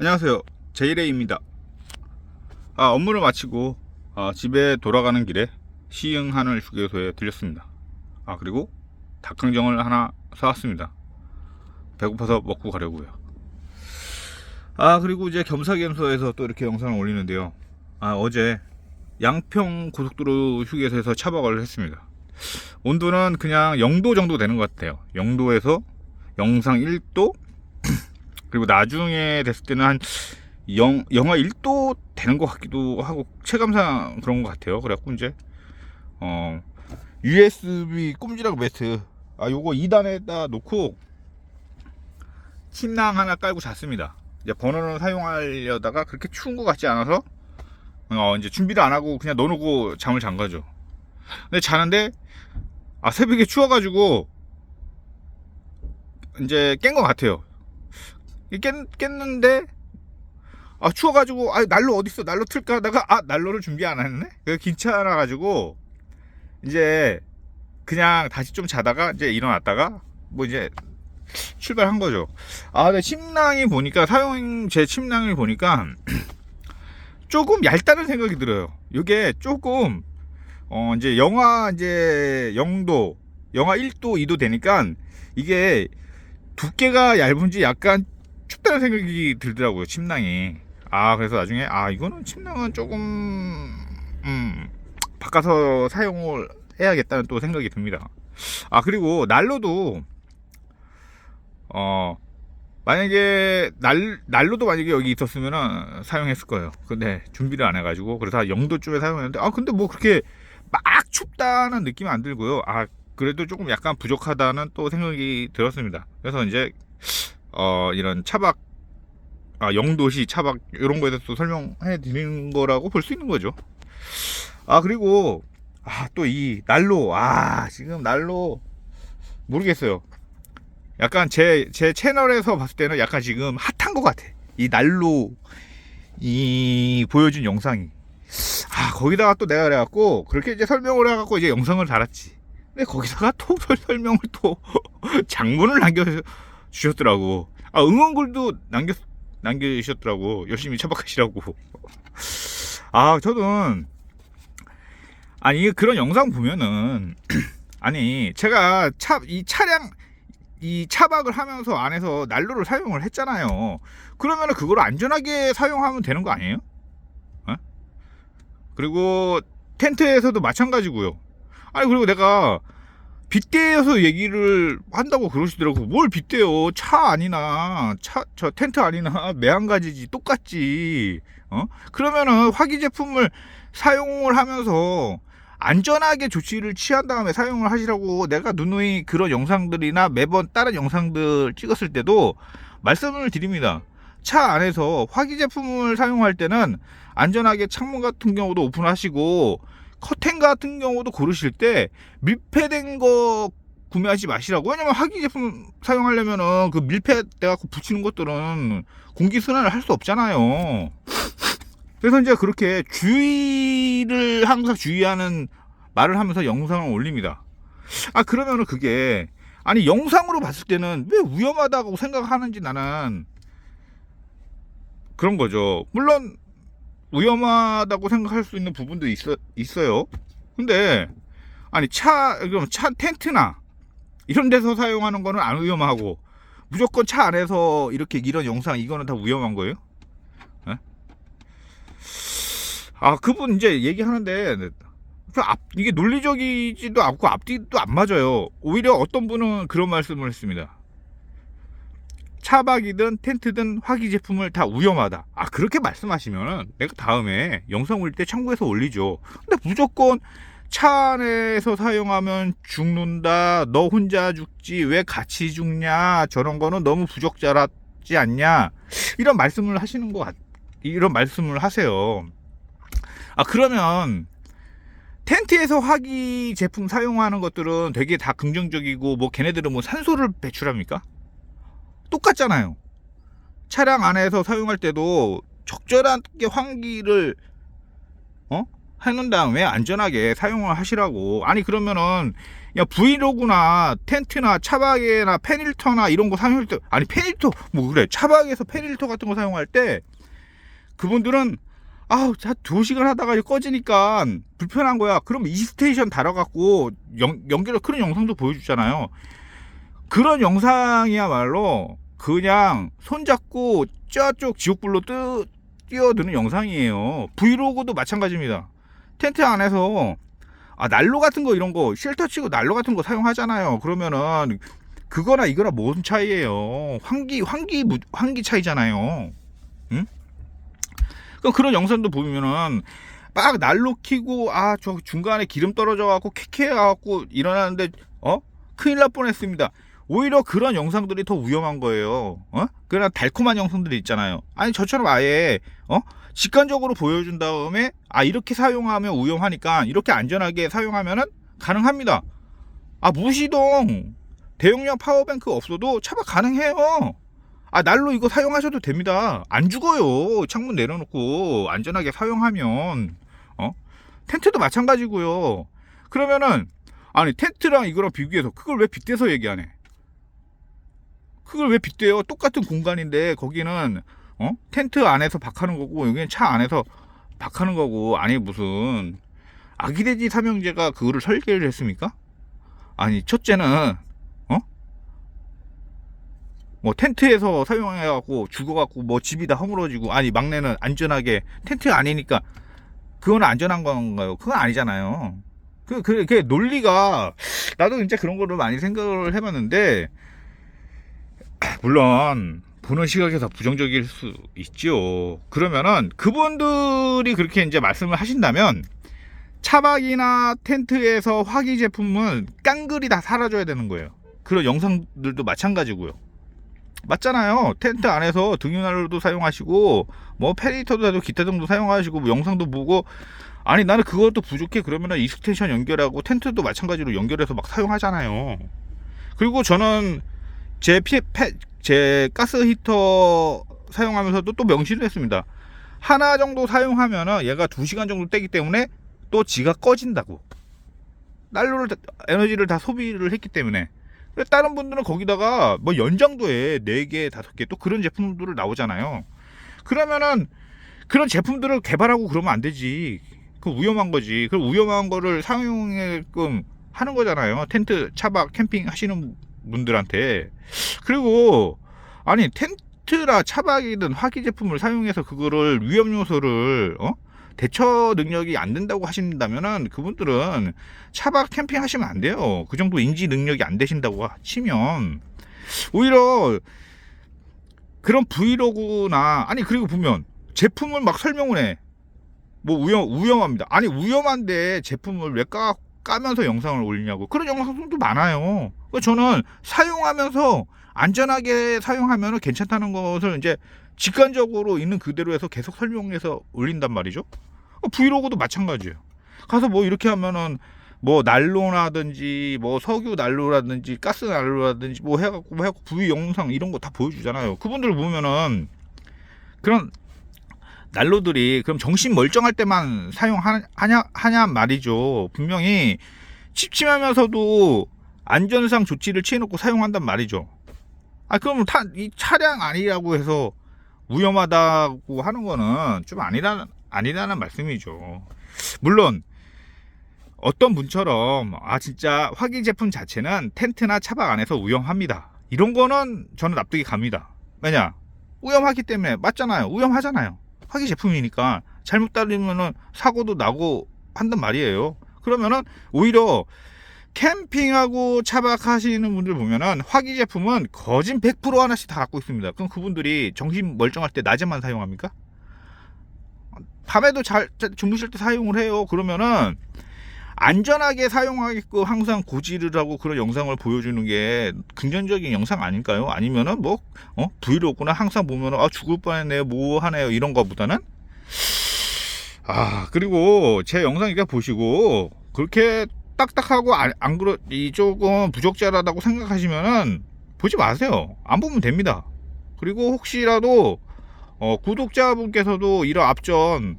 안녕하세요. 제이레이입니다. 아, 업무를 마치고 아, 집에 돌아가는 길에 시흥 하늘 휴게소에 들렸습니다. 아, 그리고 닭강정을 하나 사왔습니다. 배고파서 먹고 가려고요. 아, 그리고 이제 겸사겸사해서 또 이렇게 영상을 올리는데요. 아, 어제 양평 고속도로 휴게소에서 차박을 했습니다. 온도는 그냥 0도 정도 되는 것 같아요. 0도에서 영상 1도 그리고 나중에 됐을 때는 한 영, 영하 1도 되는 것 같기도 하고 체감상 그런 것 같아요. 그래갖고 이제 어 USB 꼼지락 매트 아 요거 2단에다 놓고 침낭 하나 깔고 잤습니다. 이제 버너는 사용하려다가 그렇게 추운 것 같지 않아서 어 이제 준비를 안 하고 그냥 넣어놓고 잠을 잔 거죠. 근데 자는데 아 새벽에 추워가지고 이제 깬 것 같아요. 깼, 깼는데 아 추워가지고 아 난로 어딨어? 난로 틀까 하다가 아 난로를 준비 안 했네? 그 귀찮아가지고 이제 그냥 다시 좀 자다가 이제 일어났다가 뭐 이제 출발한 거죠. 아 근데 침낭이 보니까 사용 제 침낭을 보니까 조금 얇다는 생각이 들어요. 이게 조금 어 이제 영하 이제 0도 영하 1도 2도 되니까 이게 두께가 얇은지 약간 춥다는 생각이 들더라고요 침낭이. 아 그래서 나중에 아 이거는 침낭은 조금 음 바꿔서 사용을 해야겠다는 또 생각이 듭니다. 아 그리고 난로도 어 만약에 날, 난로도 만약에 여기 있었으면 사용했을 거예요. 근데 준비를 안 해가지고. 그래서 한 0도쯤에 사용했는데 아 근데 뭐 그렇게 막 춥다는 느낌이 안 들고요. 아 그래도 조금 약간 부족하다는 또 생각이 들었습니다. 그래서 이제 어, 이런 차박, 아, 영도시 차박, 이런 거에 대해서 설명해 드리는 거라고 볼 수 있는 거죠. 아, 그리고, 아, 또 이 난로, 아, 지금 난로, 모르겠어요. 약간 제, 제 채널에서 봤을 때는 약간 지금 핫한 것 같아. 이 난로, 이, 보여준 영상이. 아, 거기다가 또 내가 그래갖고, 그렇게 이제 설명을 해갖고 이제 영상을 달았지. 근데 거기다가 또 설명을 또, 장문을 남겨 주셨더라고. 아, 응원글도 남겨, 남겨주셨더라고. 열심히 차박하시라고. 아, 저는, 아니, 그런 영상 보면은, 아니, 제가 차, 이 차량, 이 차박을 하면서 안에서 난로를 사용을 했잖아요. 그러면은 그걸 안전하게 사용하면 되는 거 아니에요? 어? 그리고 텐트에서도 마찬가지고요. 아니, 그리고 내가 빗대어서 얘기를 한다고 그러시더라고. 뭘 빗대요? 차 아니나 차 저 텐트 아니나 매한가지지 똑같지. 어? 그러면은 화기 제품을 사용을 하면서 안전하게 조치를 취한 다음에 사용을 하시라고 내가 누누이 그런 영상들이나 매번 다른 영상들 찍었을 때도 말씀을 드립니다. 차 안에서 화기 제품을 사용할 때는 안전하게 창문 같은 경우도 오픈하시고 커튼 같은 경우도 고르실 때 밀폐된 거 구매하지 마시라고. 왜냐면 화기 제품 사용하려면은 그 밀폐 돼 갖고 붙이는 것들은 공기 순환을 할 수 없잖아요. 그래서 이제 그렇게 주의를 항상 주의하는 말을 하면서 영상을 올립니다. 아 그러면은 그게 아니 영상으로 봤을 때는 왜 위험하다고 생각하는지 나는 그런 거죠. 물론 위험하다고 생각할 수 있는 부분도 있어, 있어요. 근데, 아니, 차, 그럼 차 텐트나 이런 데서 사용하는 거는 안 위험하고, 무조건 차 안에서 이렇게 이런 영상, 이거는 다 위험한 거예요? 에? 아, 그분 이제 얘기하는데, 그 앞, 이게 논리적이지도 않고 앞뒤도 안 맞아요. 오히려 어떤 분은 그런 말씀을 했습니다. 차박이든 텐트든 화기 제품을 다 위험하다. 아 그렇게 말씀하시면은 내가 다음에 영상 올릴 때 참고해서 올리죠. 근데 무조건 차 안에서 사용하면 죽는다. 너 혼자 죽지 왜 같이 죽냐? 저런 거는 너무 부적절하지 않냐? 이런 말씀을 하시는 것 같. 이런 말씀을 하세요. 아 그러면 텐트에서 화기 제품 사용하는 것들은 되게 다 긍정적이고 뭐 걔네들은 뭐 산소를 배출합니까? 똑같잖아요. 차량 안에서 사용할 때도 적절하게 환기를 어? 해놓은 다음에 안전하게 사용을 하시라고 아니 그러면은 야 브이로그나 텐트나 차박에나 페닐터나 이런 거 사용할 때 아니 페닐터 뭐 그래 차박에서 페닐터 같은 거 사용할 때 그분들은 아우 자두 시간 하다가 꺼지니까 불편한 거야 그럼 이 스테이션 달아갖고 연, 연결을 그런 영상도 보여주잖아요 그런 영상이야말로 그냥 손잡고 저쪽 지옥불로 뜨, 뛰어드는 영상이에요 브이로그도 마찬가지입니다 텐트 안에서 아 난로 같은 거 이런 거 쉘터 치고 난로 같은 거 사용하잖아요. 그러면은 그거나 이거나 뭔 차이예요? 환기 환기 무- 환기 차이잖아요. 응? 그럼 그런 영상도 보면은 막 난로 키고 아 저 중간에 기름 떨어져 갖고 쾌쾌해 갖고 일어나는데 어 큰일 날 뻔했습니다. 오히려 그런 영상들이 더 위험한 거예요. 어? 그런 달콤한 영상들이 있잖아요. 아니 저처럼 아예 어 직관적으로 보여준 다음에 아 이렇게 사용하면 위험하니까 이렇게 안전하게 사용하면은 가능합니다. 아 무시동 대용량 파워뱅크 없어도 차박 가능해요. 아 난로 이거 사용하셔도 됩니다. 안 죽어요. 창문 내려놓고 안전하게 사용하면 어 텐트도 마찬가지고요. 그러면은 아니 텐트랑 이거랑 비교해서 그걸 왜 빗대서 얘기 안 해? 그걸 왜 빗대요? 똑같은 공간인데 거기는 어? 텐트 안에서 박하는 거고 여기는 차 안에서 박하는 거고 아니 무슨 아기돼지 삼형제가 그거를 설계를 했습니까? 아니 첫째는 어? 뭐 텐트에서 사용해갖고 죽어갖고 뭐 집이 다 허물어지고 아니 막내는 안전하게 텐트 아니니까 그건 안전한 건가요? 그건 아니잖아요. 그, 그, 그 논리가 나도 진짜 그런 거를 많이 생각을 해봤는데 물론 보는 시각에서 부정적일 수 있죠. 그러면은 그분들이 그렇게 이제 말씀을 하신다면 차박이나 텐트에서 화기 제품은 깡글이 다 사라져야 되는 거예요. 그런 영상들도 마찬가지고요. 맞잖아요. 텐트 안에서 등유난로도 사용하시고 뭐 페리터도 기타 등도 사용하시고 뭐 영상도 보고 아니 나는 그것도 부족해 그러면은 익스텐션 연결하고 텐트도 마찬가지로 연결해서 막 사용하잖아요. 그리고 저는 제 피, 페, 제 가스 히터 사용하면서도 또 명시를 했습니다. 하나 정도 사용하면은 얘가 2시간 정도 떼기 때문에 또 지가 꺼진다고. 난로를 다- 에너지를 다 소비를 했기 때문에. 다른 분들은 거기다가 뭐 연장도에 4개, 5개 또 그런 제품들을 나오잖아요. 그러면은 그런 제품들을 개발하고 그러면 안 되지. 그 위험한 거지. 그 위험한 거를 사용하게끔 하는 거잖아요. 텐트, 차박, 캠핑 하시는 분들한테. 그리고 아니 텐트나 차박이든 화기 제품을 사용해서 그거를 위험 요소를 어? 대처 능력이 안 된다고 하신다면은 그분들은 차박 캠핑 하시면 안 돼요. 그 정도 인지 능력이 안 되신다고 치면 오히려 그런 브이로그나 아니 그리고 보면 제품을 막 설명을 해. 뭐 위험 위험합니다. 아니 위험한데 제품을 왜 까, 까면서 영상을 올리냐고 그런 영상도 많아요. 그래서 저는 사용하면서 안전하게 사용하면 괜찮다는 것을 이제 직관적으로 있는 그대로 해서 계속 설명해서 올린단 말이죠. 어, 브이로그도 마찬가지예요. 가서 뭐 이렇게 하면은 뭐 난로라든지 뭐 석유 난로라든지 가스 난로라든지 뭐 해갖고 뭐 해갖고 부위 영상 이런 거 다 보여주잖아요. 그분들 보면은 그런 난로들이 그럼 정신 멀쩡할 때만 사용하냐 하냐 말이죠. 분명히 찝찝하면서도 안전상 조치를 취해놓고 사용한단 말이죠. 아 그러면 타, 이 차량 아니라고 해서 위험하다고 하는 거는 좀 아니라 아니라는 말씀이죠. 물론 어떤 분처럼 아 진짜 화기 제품 자체는 텐트나 차박 안에서 위험합니다. 이런 거는 저는 납득이 갑니다. 왜냐 위험하기 때문에 맞잖아요. 위험하잖아요. 화기 제품이니까 잘못 따르면은 사고도 나고 한단 말이에요. 그러면은 오히려 캠핑하고 차박하시는 분들 보면은 화기 제품은 거진 100% 하나씩 다 갖고 있습니다. 그럼 그분들이 정신 멀쩡할 때 낮에만 사용합니까? 밤에도 잘 자- 주무실 때 사용을 해요. 그러면은 안전하게 사용하게끔 항상 고지를 하고 그런 영상을 보여주는 게 긍정적인 영상 아닐까요? 아니면은 뭐 어? 브이로그나 항상 보면은 아 죽을 뻔했네요, 뭐 하네요 이런 거보다는 아 그리고 제 영상 이렇게 보시고 그렇게 딱딱하고 안, 안 그러 이 조금 부적절하다고 생각하시면은 보지 마세요. 안 보면 됩니다. 그리고 혹시라도 어, 구독자분께서도 이런 앞전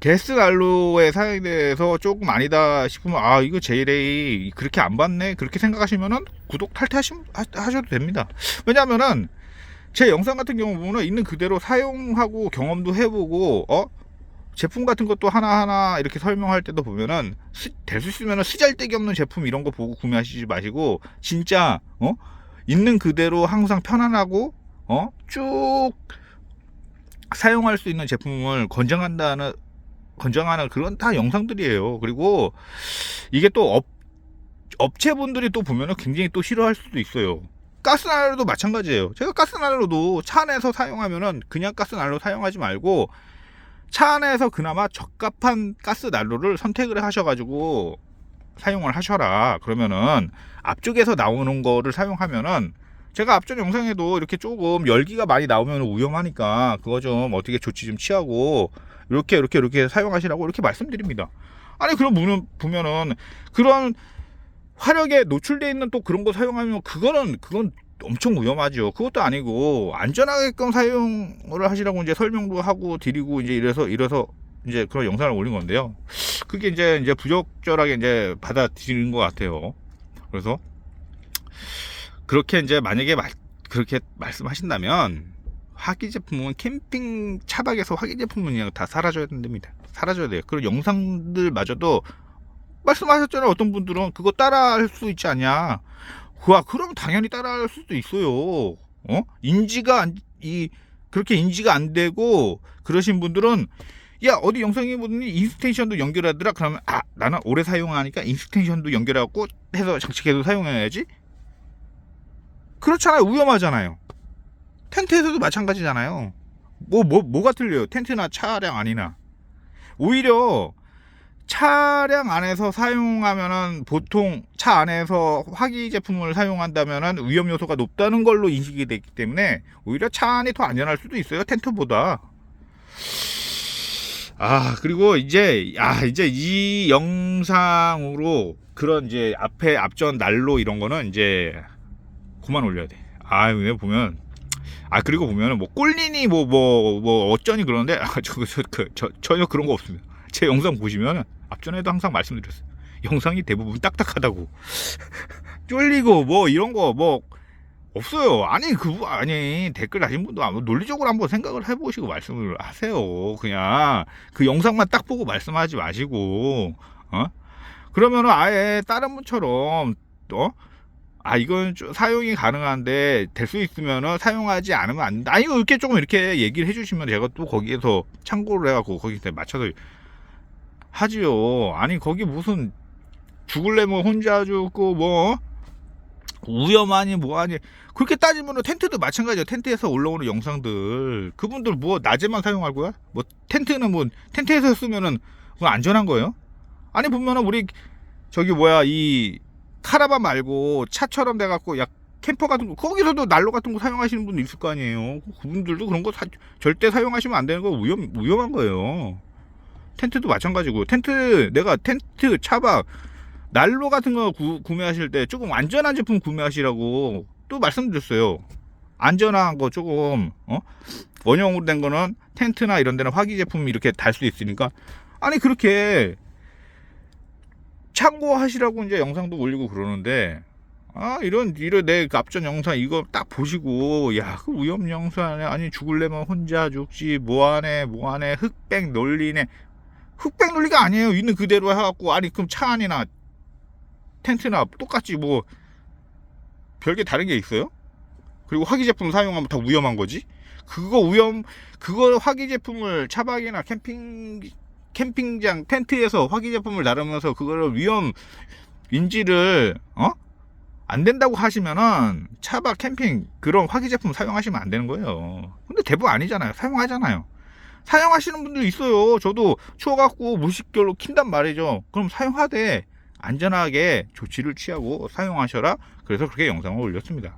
게스 난로의 사용에 대해서 조금 아니다 싶으면 아 이거 JLA 그렇게 안 봤네 그렇게 생각하시면은 구독 탈퇴하셔도 됩니다 왜냐면은 제 영상 같은 경우 보면 있는 그대로 사용하고 경험도 해보고 어 제품 같은 것도 하나하나 이렇게 설명할 때도 보면은 될 수 있으면 쓰잘데기 없는 제품 이런 거 보고 구매하시지 마시고 진짜 어 있는 그대로 항상 편안하고 어쭉 사용할 수 있는 제품을 권장한다는 권장하는 그런 다 영상들이에요. 그리고 이게 또 업, 업체분들이 또 보면은 굉장히 또 싫어할 수도 있어요. 가스난로도 마찬가지예요. 제가 가스난로도 차 안에서 사용하면은 그냥 가스난로 사용하지 말고 차 안에서 그나마 적합한 가스 난로를 선택을 하셔가지고 사용을 하셔라. 그러면은 앞쪽에서 나오는 거를 사용하면은 제가 앞전 영상에도 이렇게 조금 열기가 많이 나오면 위험하니까 그거 좀 어떻게 조치 좀 취하고 이렇게 이렇게 이렇게 사용하시라고 이렇게 말씀드립니다. 아니 그럼 보면 보면은 그런 화력에 노출돼 있는 또 그런 거 사용하면 그거는 그건 엄청 위험하죠. 그것도 아니고 안전하게끔 사용을 하시라고 이제 설명도 하고 드리고 이제 이래서 이래서 이제 그런 영상을 올린 건데요. 그게 이제 이제 부적절하게 이제 받아들이는 것 같아요. 그래서 그렇게 이제 만약에 마, 그렇게 말씀하신다면 화기 제품은 캠핑 차박에서 화기 제품은 그냥 다 사라져야 됩니다. 사라져야 돼요. 그런 영상들마저도 말씀하셨잖아요. 어떤 분들은 그거 따라 할 수 있지 않냐. 와, 그럼 당연히 따라할 수도 있어요. 어? 인지가 안, 이 그렇게 인지가 안 되고 그러신 분들은 야 어디 영상에 보더니 인스텐션도 연결하더라. 그러면 아 나는 오래 사용하니까 인스텐션도 연결하고 해서 장착해서 사용해야지. 그렇잖아요. 위험하잖아요. 텐트에서도 마찬가지잖아요. 뭐, 뭐, 뭐가 틀려요? 텐트나 차량 아니나. 오히려 차량 안에서 사용하면은 보통 차 안에서 화기 제품을 사용한다면은 위험 요소가 높다는 걸로 인식이 됐기 때문에 오히려 차 안이 더 안전할 수도 있어요. 텐트보다. 아, 그리고 이제, 아, 이제 이 영상으로 그런 이제 앞에 앞전 난로 이런 거는 이제 그만 올려야 돼. 아, 왜 보면 아 그리고 보면은 뭐 꼴리니 뭐 뭐뭐 어쩌니 그러는데 아 저거 저, 그, 저 전혀 그런 거 없습니다. 제 영상 보시면은 앞전에도 항상 말씀드렸어요. 영상이 대부분 딱딱하다고 쫄리고 뭐 이런 거 뭐 없어요. 아니 그 아니 댓글 다신 분도 아마 논리적으로 한번 생각을 해보시고 말씀을 하세요. 그냥 그 영상만 딱 보고 말씀하지 마시고 어 그러면은 아예 다른 분처럼 어 아 이건 좀 사용이 가능한데 될 수 있으면은 사용하지 않으면 안 된다. 아니 이렇게 조금 이렇게 얘기를 해주시면 제가 또 거기에서 참고를 해갖고 거기서 맞춰서 하지요. 아니 거기 무슨 죽을래면 혼자 죽고 뭐 위험하니 뭐하니 그렇게 따지면은 텐트도 마찬가지야. 텐트에서 올라오는 영상들 그분들 뭐 낮에만 사용할 거야? 뭐 텐트는 뭐 텐트에서 쓰면은 안전한 거예요? 아니 보면은 우리 저기 뭐야 이 카라반 말고 차처럼 돼 갖고 약 캠퍼 같은 거 거기서도 난로 같은 거 사용하시는 분도 있을 거 아니에요. 그분들도 그런 거 사, 절대 사용하시면 안 되는 거 위험 위험한 거예요. 텐트도 마찬가지고 텐트 내가 텐트 차박 난로 같은 거 구, 구매하실 때 조금 안전한 제품 구매하시라고 또 말씀드렸어요. 안전한 거 조금 어? 원형으로 된 거는 텐트나 이런 데는 화기 제품 이렇게 달 수 있으니까 아니 그렇게 참고하시라고 이제 영상도 올리고 그러는데 아 이런 이런 내 앞전 영상 이거 딱 보시고 야 그 위험 영상에 아니 죽을래면 혼자 죽지 뭐하네 뭐하네 흑백 논리네 흑백 논리가 아니에요 있는 그대로 해갖고 아니 그럼 차 안이나 텐트나 똑같이 뭐 별게 다른 게 있어요? 그리고 화기 제품 사용하면 다 위험한 거지? 그거 위험 그거 화기 제품을 차박이나 캠핑 캠핑장 텐트에서 화기 제품을 나르면서 그거를 위험 인지를 어? 안 된다고 하시면은 차박 캠핑 그런 화기 제품 사용하시면 안 되는 거예요. 근데 대부분 아니잖아요. 사용하잖아요. 사용하시는 분들 있어요. 저도 추워갖고 무식결로 킨단 말이죠. 그럼 사용하되 안전하게 조치를 취하고 사용하셔라. 그래서 그렇게 영상을 올렸습니다.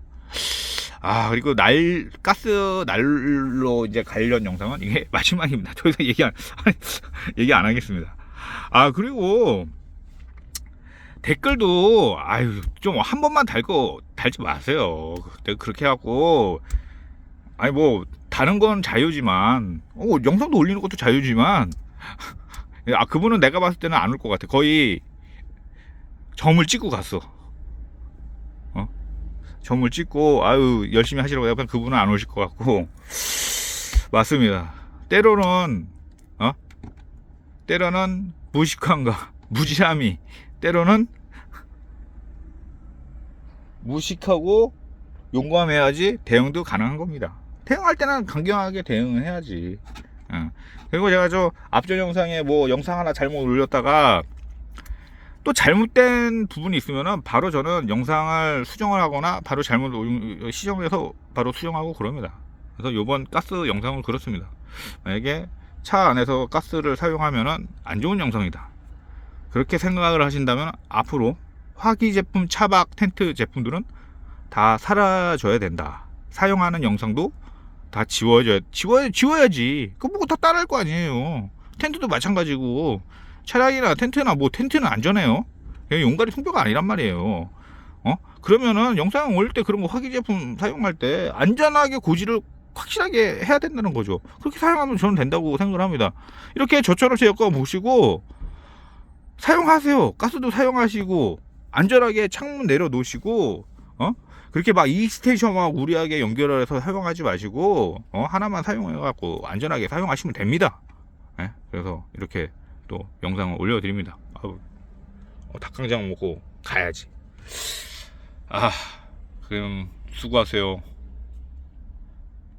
아 그리고 날 가스 난로 이제 관련 영상은 이게 마지막입니다. 더 이상 얘기 안 얘기 안 하겠습니다. 아 그리고 댓글도 아유 좀 한 번만 달고 달지 마세요. 그렇게 해갖고 아니 뭐 다른 건 자유지만 어, 영상도 올리는 것도 자유지만 아 그분은 내가 봤을 때는 안 올 것 같아. 거의 점을 찍고 갔어. 어? 점을 찍고 아유 열심히 하시라고 약간 그분은 안 오실 것 같고 맞습니다. 때로는 어? 때로는 무식함과 무지함이 때로는 무식하고 용감해야지 대응도 가능한 겁니다. 대응할 때는 강경하게 대응을 해야지. 어. 그리고 제가 저 앞전 영상에 뭐 영상 하나 잘못 올렸다가 또 잘못된 부분이 있으면은 바로 저는 영상을 수정을 하거나 바로 잘못 올- 시정해서 바로 수정하고 그럽니다. 그래서 요번 가스 영상은 그렇습니다. 만약에 차 안에서 가스를 사용하면은 안 좋은 영상이다. 그렇게 생각을 하신다면 앞으로 화기 제품 차박 텐트 제품들은 다 사라져야 된다. 사용하는 영상도 다 지워져 지워 지워야지. 그거 보고 다 따라할 거 아니에요. 텐트도 마찬가지고 차량이나 텐트나 뭐 텐트는 안전해요. 용가리 송뼈가 아니란 말이에요. 어? 그러면은 영상 올릴 때 그런 거 화기 제품 사용할 때 안전하게 고지를 확실하게 해야 된다는 거죠. 그렇게 사용하면 저는 된다고 생각을 합니다. 이렇게 저처럼 제 여과 보시고 사용하세요. 가스도 사용하시고 안전하게 창문 내려 놓으시고 어? 그렇게 막 이 스테이션 막 무리하게 연결해서 사용하지 마시고 어? 하나만 사용해 갖고 안전하게 사용하시면 됩니다. 예? 그래서 이렇게 또 영상을 올려드립니다. 아우, 어, 닭강정 먹고 가야지. 아, 그럼 수고하세요.